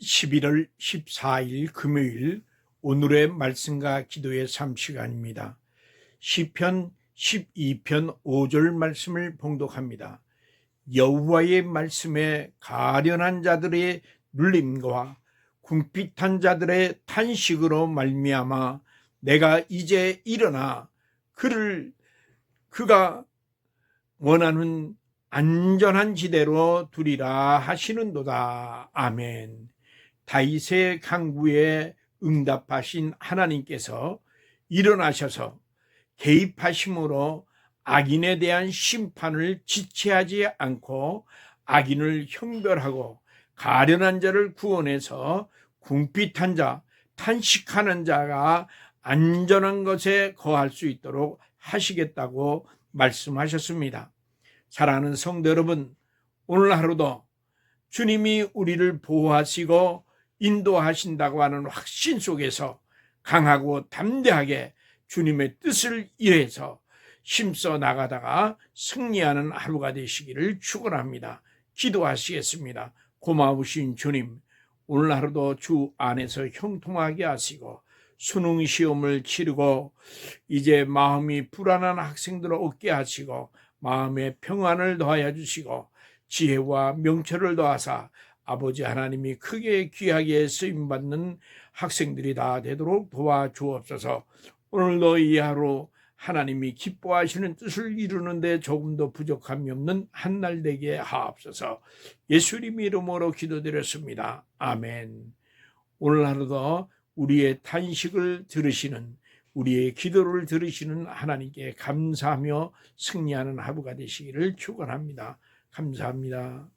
11월 14일 금요일 오늘의 말씀과 기도의 삶 시간입니다. 시편 12편 5절 말씀을 봉독합니다. 여호와의 말씀에 가련한 자들의 눌림과 궁핍한 자들의 탄식으로 말미암아 내가 이제 일어나 그를 그가 원하는 안전한 지대로 두리라 하시는도다. 아멘. 다윗의 강구에 응답하신 하나님께서 일어나셔서 개입하심으로 악인에 대한 심판을 지체하지 않고 악인을 형별하고 가련한 자를 구원해서 궁핍한 자, 탄식하는 자가 안전한 것에 거할 수 있도록 하시겠다고 말씀하셨습니다. 사랑하는 성도 여러분, 오늘 하루도 주님이 우리를 보호하시고 인도하신다고 하는 확신 속에서 강하고 담대하게 주님의 뜻을 일해서 힘써 나가다가 승리하는 하루가 되시기를 축원합니다. 기도하시겠습니다. 고마우신 주님, 오늘 하루도 주 안에서 형통하게 하시고 수능 시험을 치르고 이제 마음이 불안한 학생들을 얻게 하시고 마음의 평안을 더하여 주시고 지혜와 명철을 더하사 아버지 하나님이 크게 귀하게 쓰임 받는 학생들이 다 되도록 도와 주옵소서. 오늘도 이 하루 하나님이 기뻐하시는 뜻을 이루는데 조금도 부족함이 없는 한 날 되게 하옵소서. 예수님 이름으로 기도드렸습니다. 아멘. 오늘 하루도 우리의 탄식을 들으시는 우리의 기도를 들으시는 하나님께 감사하며 승리하는 하루가 되시기를 축원합니다. 감사합니다.